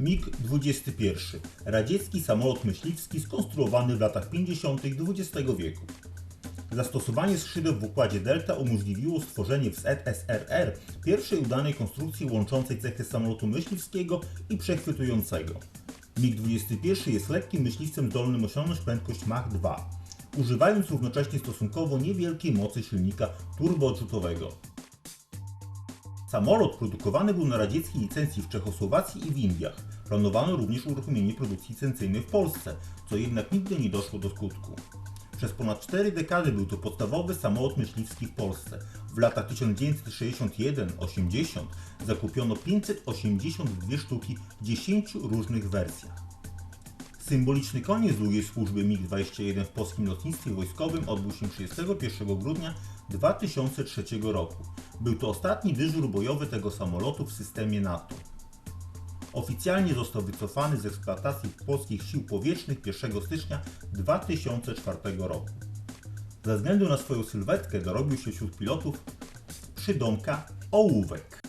MiG-21. Radziecki samolot myśliwski skonstruowany w latach 50. XX wieku. Zastosowanie skrzydeł w układzie Delta umożliwiło stworzenie w ZSRR pierwszej udanej konstrukcji łączącej cechy samolotu myśliwskiego i przechwytującego. MiG-21 jest lekkim myśliwcem zdolnym osiągnąć prędkość Mach 2, używając równocześnie stosunkowo niewielkiej mocy silnika turboodrzutowego. Samolot produkowany był na radzieckiej licencji w Czechosłowacji i w Indiach. Planowano również uruchomienie produkcji licencyjnej w Polsce, co jednak nigdy nie doszło do skutku. Przez ponad 4 dekady był to podstawowy samolot myśliwski w Polsce. W latach 1961-80 zakupiono 582 sztuki w 10 różnych wersjach. Symboliczny koniec długiej służby MiG-21 w polskim lotnictwie wojskowym odbył się 31 grudnia 2003 roku. Był to ostatni dyżur bojowy tego samolotu w systemie NATO. Oficjalnie został wycofany z eksploatacji polskich sił powietrznych 1 stycznia 2004 roku. Ze względu na swoją sylwetkę dorobił się wśród pilotów przydomka ołówek.